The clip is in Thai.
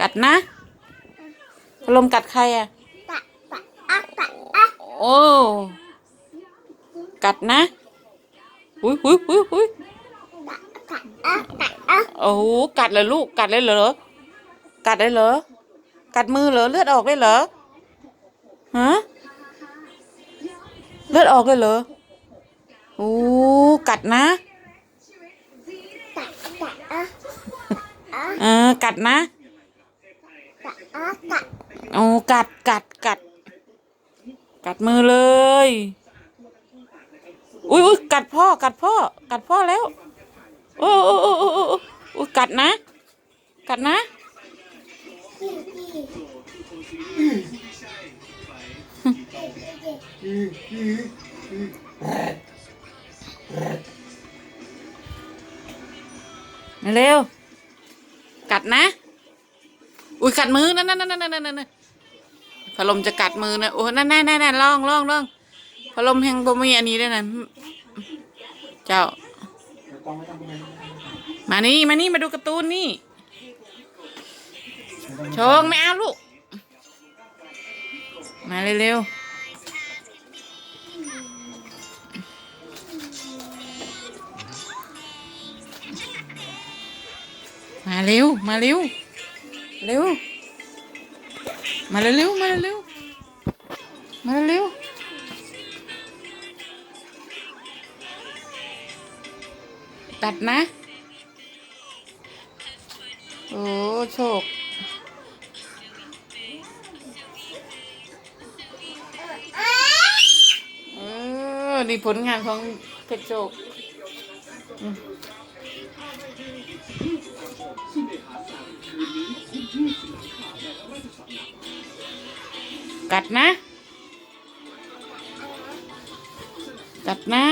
กัดนะพัดลมกัดใครอะปะปะอะปะอะโอ้ กัดนะ อุ้ยอุ้ยอุ้ยอุ้ยปะปะอะปะอะโอ้โหกัดเลยลูก กัดเลยเหรอ กัดได้เหรอ กัดมือเหรอ เลือดออกได้เหรอ ฮะ เลือดออกเลยเหรอ โอ้ กัดนะปะปะอะอะเออกัดนะปะอะปะ โอ้กัดกัดกัด กัดมือเลย อุ้ยอุ้ยกัดพ่อกัดพ่อ กัดพ่อแล้ว โอ้โอ้โอ้โอ้โอ้โอ้อุ๊ยกัดนะ กัดนะเร็ว กัดนะ อุ้ยกัดมือนั่นนั่นนั่นนั่นนั่นนั่นพัดลมจะกัดมือนะโอ้นั่นนั่นนั่นนั่นลองลองลองพัดลมแห่งบ่มีอันนี้ด้วยนะเจ้า มานี่มานี่มาดูการ์ตูนนี่โชงไม่เอาลูก มาเร็วๆมาเร็ว มาเร็ว เร็ว มาเร็วมาเร็วมาเร็วตัดนะ โอ้โชคเออนี่ผลงานของเพชรโชค กัดนะ กัดนะ